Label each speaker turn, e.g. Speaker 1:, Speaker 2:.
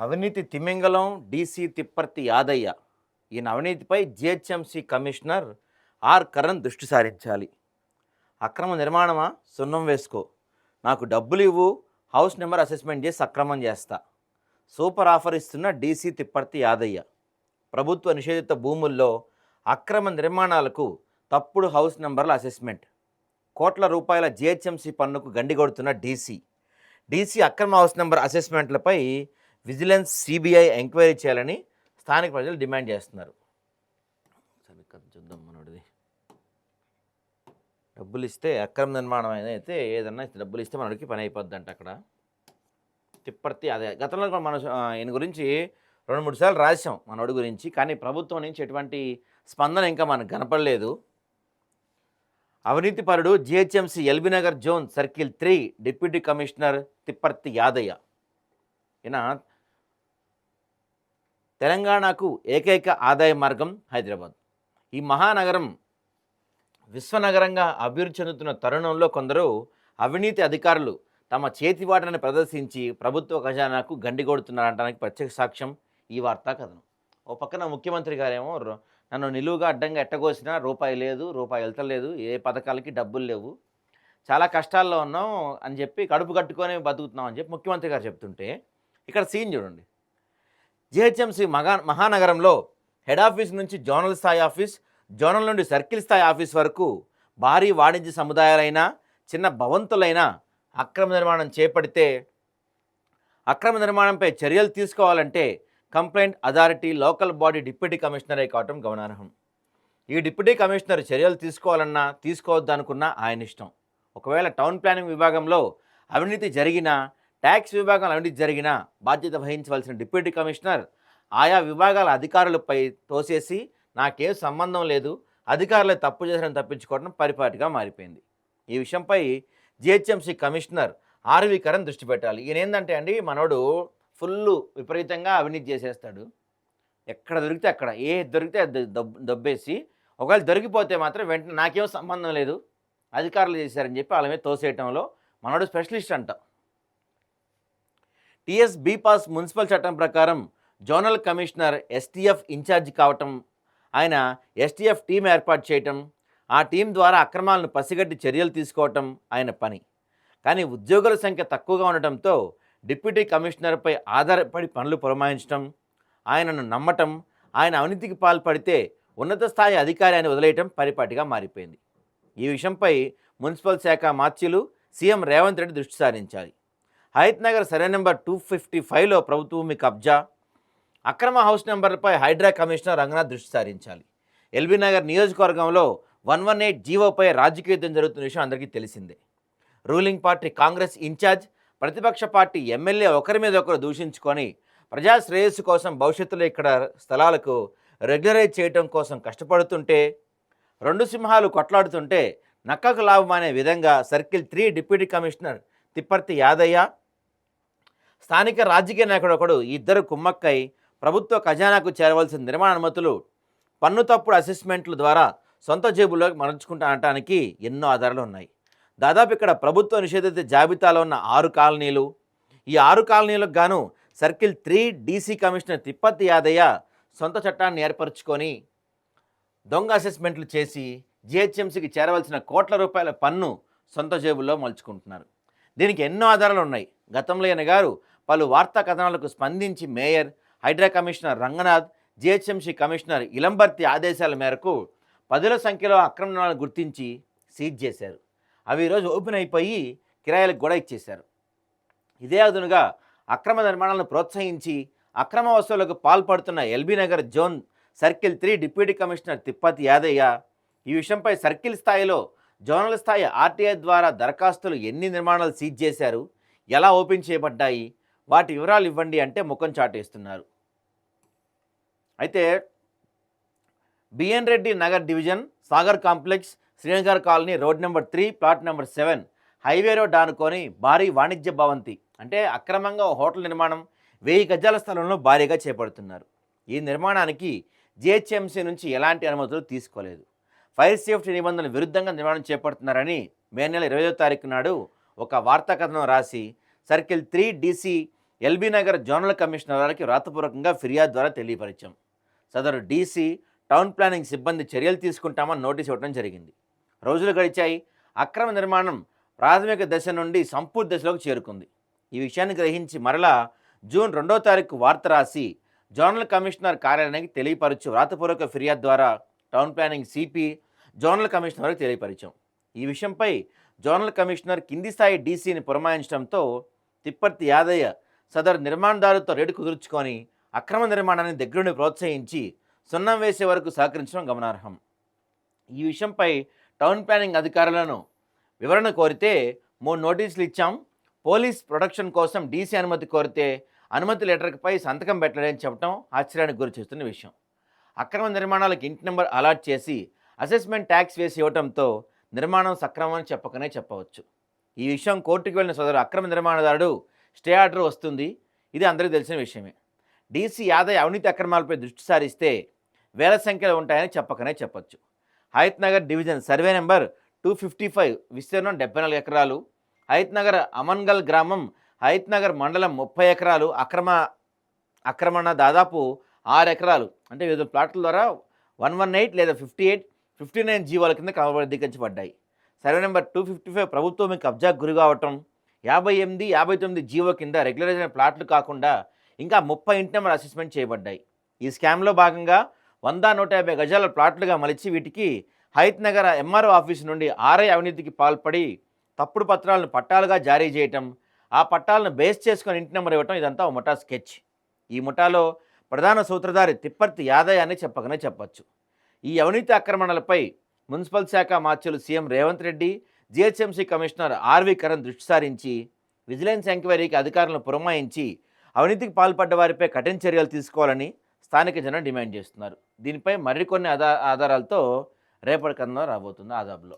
Speaker 1: అవినీతి తిమింగలం డీసీ తిప్పర్తి యాదయ్య. ఈయన అవినీతిపై జిహెచ్ఎంసీ కమిషనర్ ఆర్. కరణ్ దృష్టి సారించాలి. అక్రమ నిర్మాణమా? సున్నం వేసుకో. నాకు డబ్బులు ఇవ్వు హౌస్ నెంబర్ అసెస్మెంట్ చేసి అక్రమం చేస్తా. సూపర్ ఆఫర్ ఇస్తున్న డీసీ తిప్పర్తి యాదయ్య. ప్రభుత్వ నిషేధిత భూముల్లో అక్రమ నిర్మాణాలకు తప్పుడు హౌస్ నెంబర్ల అసెస్మెంట్. కోట్ల రూపాయల జిహెచ్ఎంసీ పన్నుకు గండి కొడుతున్న డీసీ డీసీ అక్రమ హౌస్ నెంబర్ అసెస్మెంట్లపై విజిలెన్స్ సిబిఐ ఎంక్వైరీ చేయాలని స్థానిక ప్రజలు డిమాండ్ చేస్తున్నారు. చూద్దాం మనోడిది. డబ్బులు ఇస్తే అక్రమ నిర్మాణం అయినా అయితే ఏదన్నా డబ్బులు ఇస్తే మనకి పని అయిపోద్ది అంట అక్కడ. తిప్పర్తి అదే గతంలో కూడా మన ఈయన గురించి రెండు మూడు సార్లు రాశాం మనోడి గురించి కానీ ప్రభుత్వం నుంచి ఎటువంటి స్పందన ఇంకా మనకు కనపడలేదు. అవినీతిపరుడు GHMC LB Nagar zone circle three deputy commissioner Tipparthi Yadaiah. ఈయన తెలంగాణకు ఏకైక ఆదాయ మార్గం హైదరాబాద్. ఈ మహానగరం విశ్వనగరంగా అభివృద్ధి చెందుతున్న తరుణంలో కొందరు అవినీతి అధికారులు తమ చేతివాటని ప్రదర్శించి ప్రభుత్వ ఖజానాకు గండిగొడుతున్నారంటానికి ప్రత్యక్ష సాక్ష్యం ఈ వార్తా కథనం. ఓ పక్కన ముఖ్యమంత్రి గారేమో నన్ను నిలువుగా అడ్డంగా ఎట్టగోసినా రూపాయి లేదు రూపాయి వెళ్తలేదు ఏ పథకాలకి డబ్బులు లేవు చాలా కష్టాల్లో ఉన్నాం అని చెప్పి కడుపు కట్టుకొని బతుకుతున్నాం అని చెప్పి ముఖ్యమంత్రి గారు చెప్తుంటే ఇక్కడ సీన్ చూడండి. జిహెచ్ఎంసీ మగా మహానగరంలో హెడ్ ఆఫీస్ నుంచి జోనల్ స్థాయి ఆఫీస్ జోనల్ నుండి సర్కిల్ స్థాయి ఆఫీస్ వరకు భారీ వాణిజ్య సముదాయాలైన చిన్న భవంతులైన అక్రమ నిర్మాణం చేపడితే అక్రమ నిర్మాణంపై చర్యలు తీసుకోవాలంటే complaint authority local body deputy కమిషనరే కావటం గమనార్హం. ఈ డిప్యూటీ కమిషనర్ చర్యలు తీసుకోవాలన్నా తీసుకోవద్దనుకున్నా ఆయన ఇష్టం. ఒకవేళ టౌన్ ప్లానింగ్ విభాగంలో అవినీతి జరిగినా ట్యాక్స్ విభాగంలో అవినీతి జరిగినా బాధ్యత వహించవలసిన డిప్యూటీ కమిషనర్ ఆయా విభాగాల అధికారులపై తోసేసి నాకేం సంబంధం లేదు అధికారులు తప్పు చేసిన తప్పించుకోవడం పరిపాటిగా మారిపోయింది. ఈ విషయంపై జిహెచ్ఎంసీ కమిషనర్ ఆర్వి కరణ్ దృష్టి పెట్టాలి. ఈయన ఏంటంటే అండి మనోడు ఫుల్ విపరీతంగా అవినీతి చేసేస్తాడు. ఎక్కడ దొరికితే అక్కడ ఏ దొరికితే దొబ్బేసి ఒకవేళ దొరికిపోతే మాత్రం వెంటనే నాకేం సంబంధం లేదు అధికారులు చేశారని చెప్పి వాళ్ళ మీద తోసేయటంలో మనోడు స్పెషలిస్ట్ అంటాం. టిఎస్ బీపాస్ మున్సిపల్ చట్టం ప్రకారం జోనల్ కమిషనర్ ఎస్టీఎఫ్ ఇన్ఛార్జ్ కావటం ఆయన ఎస్టీఎఫ్ టీం ఏర్పాటు చేయటం ఆ టీం ద్వారా అక్రమాలను పసిగట్టి చర్యలు తీసుకోవటం ఆయన పని. కానీ ఉద్యోగుల సంఖ్య తక్కువగా ఉండటంతో డిప్యూటీ కమిషనర్పై ఆధారపడి పనులు పురమాయించడం ఆయనను నమ్మటం ఆయన అవినీతికి పాల్పడితే ఉన్నత స్థాయి అధికారాన్ని వదిలేయటం పరిపాటిగా మారిపోయింది. ఈ విషయంపై మున్సిపల్ శాఖ మార్చిలు సీఎం రేవంత్ రెడ్డి దృష్టి సారించాలి. హైత్ నగర్ సరే నెంబర్ టూ ఫిఫ్టీ ఫైవ్లో ప్రభుత్వ భూమి కబ్జా. అక్రమ హౌస్ నెంబర్లపై హైడ్రా కమిషనర్ రంగనాథ్ దృష్టి సారించాలి. ఎల్బీ నగర్ నియోజకవర్గంలో వన్ వన్ ఎయిట్ జీవోపై రాజకీయ యుద్ధం జరుగుతున్న విషయం అందరికీ తెలిసిందే. రూలింగ్ పార్టీ కాంగ్రెస్ ఇన్ఛార్జ్ ప్రతిపక్ష పార్టీ ఎమ్మెల్యే ఒకరి మీద ఒకరు దూషించుకొని ప్రజా శ్రేయస్సు కోసం భవిష్యత్తులో ఇక్కడ స్థలాలకు రెగ్యులరైజ్ చేయడం కోసం కష్టపడుతుంటే రెండు సింహాలు కొట్లాడుతుంటే నక్కకు లాభం అనే విధంగా circle three deputy commissioner Tipparthi Yadaiah స్థానిక రాజకీయ నాయకుడు ఒకడు ఇద్దరు కుమ్మక్కై ప్రభుత్వ ఖజానాకు చేరవలసిన నిర్మాణ అనుమతులు పన్ను తప్పుడు అసెస్మెంట్ల ద్వారా సొంత జేబుల్లోకి మరల్చుకుంటానటానికి ఎన్నో ఆధారాలు ఉన్నాయి. దాదాపు ఇక్కడ ప్రభుత్వ నిషేధిత జాబితాలో ఉన్న ఆరు కాలనీలు ఈ ఆరు కాలనీలకు గాను circle three DC commissioner Tipparthi Yadaiah సొంత చట్టాన్ని ఏర్పరచుకొని దొంగ అసెస్మెంట్లు చేసి జిహెచ్ఎంసీకి చేరవలసిన కోట్ల రూపాయల పన్ను సొంత జేబుల్లో మలుచుకుంటున్నారు. దీనికి ఎన్నో ఆధారాలు ఉన్నాయి. గతంలో ఈయన గారు పలు వార్తా కథనాలకు స్పందించి mayor HYDRAA commissioner Ranganath GHMC commissioner Ilambarthi ఆదేశాల మేరకు పదుల సంఖ్యలో అక్రమాలను గుర్తించి సీజ్ చేశారు. అవి ఈరోజు ఓపెన్ అయిపోయి కిరాయిలకు కూడా ఇచ్చేశారు. ఇదే అదునుగా అక్రమ నిర్మాణాలను ప్రోత్సహించి అక్రమ వస్తువులకు పాల్పడుతున్న LB Nagar zone circle three deputy commissioner Tipparthi Yadaiah ఈ విషయంపై సర్కిల్ స్థాయిలో జోనల్ స్థాయి ఆర్టీఐ ద్వారా దరఖాస్తులు ఎన్ని నిర్మాణాలు సీజ్ చేశారు ఎలా ఓపెన్ చేయబడ్డాయి వాటి వివరాలు ఇవ్వండి అంటే ముఖం చాటేస్తున్నారు. అయితే BN Reddy Nagar division Sagar complex Srinagar colony road number three plot number seven highway road ఆనుకొని భారీ వాణిజ్య భవంతి. అంటే అక్రమంగా హోటల్ నిర్మాణం వెయ్యి గజాల స్థలంలో భారీగా చేపడుతున్నారు. ఈ నిర్మాణానికి జిహెచ్ఎంసీ నుంచి ఎలాంటి అనుమతులు తీసుకోలేదు. ఫైర్ సేఫ్టీ నిబంధనల విరుద్ధంగా నిర్మాణం చేపడుతున్నారని మే నెల ఇరవై తారీఖు నాడు ఒక వార్తా కథనం రాసి circle three DC LB Nagar zonal commissioner వారికి వ్రాతపూర్వకంగా ఫిర్యాదు ద్వారా తెలియపరిచాం. సదరు డీసీ టౌన్ ప్లానింగ్ సిబ్బంది చర్యలు తీసుకుంటామని నోటీస్ ఇవ్వడం జరిగింది. రోజులు గడిచాయి. అక్రమ నిర్మాణం ప్రాథమిక దశ నుండి సంపూర్తి దశలోకి చేరుకుంది. ఈ విషయాన్ని గ్రహించి మరలా జూన్ రెండో తారీఖు వార్త రాసి జోనల్ కమిషనర్ కార్యాలయానికి తెలియపరచు వ్రాతపూర్వక ఫిర్యాదు ద్వారా town planning CP zonal commissioner వారికి తెలియపరిచాం. ఈ విషయంపై జోనల్ కమిషనర్ కింది స్థాయి డీసీని పురమాయించడంతో తిప్పర్తి యాదయ్య సదరు నిర్మాణదారుతో రేటు కుదుర్చుకొని అక్రమ నిర్మాణాన్ని దగ్గరుండి ప్రోత్సహించి సున్నం వేసే వరకు సహకరించడం గమనార్హం. ఈ విషయంపై టౌన్ ప్లానింగ్ అధికారులను వివరణ కోరితే మూడు నోటీసులు ఇచ్చాం. పోలీస్ ప్రొటెక్షన్ కోసం డీసీ అనుమతి కోరితే అనుమతి లెటర్పై సంతకం పెట్టలేదని చెప్పడం ఆశ్చర్యానికి గురి చేస్తున్న విషయం. అక్రమ నిర్మాణాలకు ఇంటి నెంబర్ అలాట్ చేసి అసెస్మెంట్ ట్యాక్స్ వేసి ఇవ్వడంతో నిర్మాణం సక్రమని చెప్పకనే చెప్పవచ్చు. ఈ విషయం కోర్టుకు వెళ్ళిన సోదరు అక్రమ నిర్మాణదారుడు స్టే ఆర్డర్ వస్తుంది. ఇది అందరికీ తెలిసిన విషయమే. డీసీ యాదయ్య అవినీతి అక్రమాలపై దృష్టి సారిస్తే వేల సంఖ్యలో ఉంటాయని చెప్పకనే చెప్పొచ్చు. Hayat Nagar division survey number two fifty five విస్తీర్ణం డెబ్బై నాలుగు ఎకరాలు. హయత్ నగర్ అమన్గల్ గ్రామం హయత్ నగర్ మండలం ముప్పై ఎకరాలు. అక్రమ ఆక్రమణ దాదాపు ఆరు ఎకరాలు. అంటే వివిధ ప్లాట్ల ద్వారా వన్ వన్ ఎయిట్ లేదా ఫిఫ్టీ ఎయిట్ ఫిఫ్టీ నైన్ జీవాల కింద క్రమబద్ధీకరించబడ్డాయి. Survey number two fifty five ప్రభుత్వం కబ్జాకు గురి కావటం యాభై ఎనిమిది యాభై తొమ్మిది జీవో కింద రెగ్యులరైజ్ అయిన ప్లాట్లు కాకుండా ఇంకా ముప్పై ఇంటి నెంబర్ అసెస్మెంట్ చేయబడ్డాయి. ఈ స్కామ్లో భాగంగా వంద నూట యాభై గజాల ప్లాట్లుగా మలిచి వీటికి హైత్ నగర్ ఎంఆర్ఓ ఆఫీస్ నుండి ఆర్ఐ అవినీతికి పాల్పడి తప్పుడు పత్రాలను పట్టాలుగా జారీ చేయటం ఆ పట్టాలను బేస్ చేసుకొని ఇంటి నెంబర్ ఇవ్వటం ఇదంతా ఒక ముఠా స్కెచ్. ఈ ముఠాలో ప్రధాన సూత్రధారి తిప్పర్తి యాదయ్య అని చెప్పకనే చెప్పచ్చు. ఈ అవినీతి ఆక్రమణలపై మున్సిపల్ శాఖ మార్చులు CM Revanth Reddy GHMC commissioner RV Karan దృష్టి సారించి విజిలెన్స్ ఎంక్వైరీకి అధికారులను పురమాయించి అవినీతికి పాల్పడ్డ వారిపై కఠిన చర్యలు తీసుకోవాలని స్థానిక జనం డిమాండ్ చేస్తున్నారు. దీనిపై మరికొన్ని ఆధారాలతో రేపటి కన్నా రాబోతుంది ఆదాబ్లో.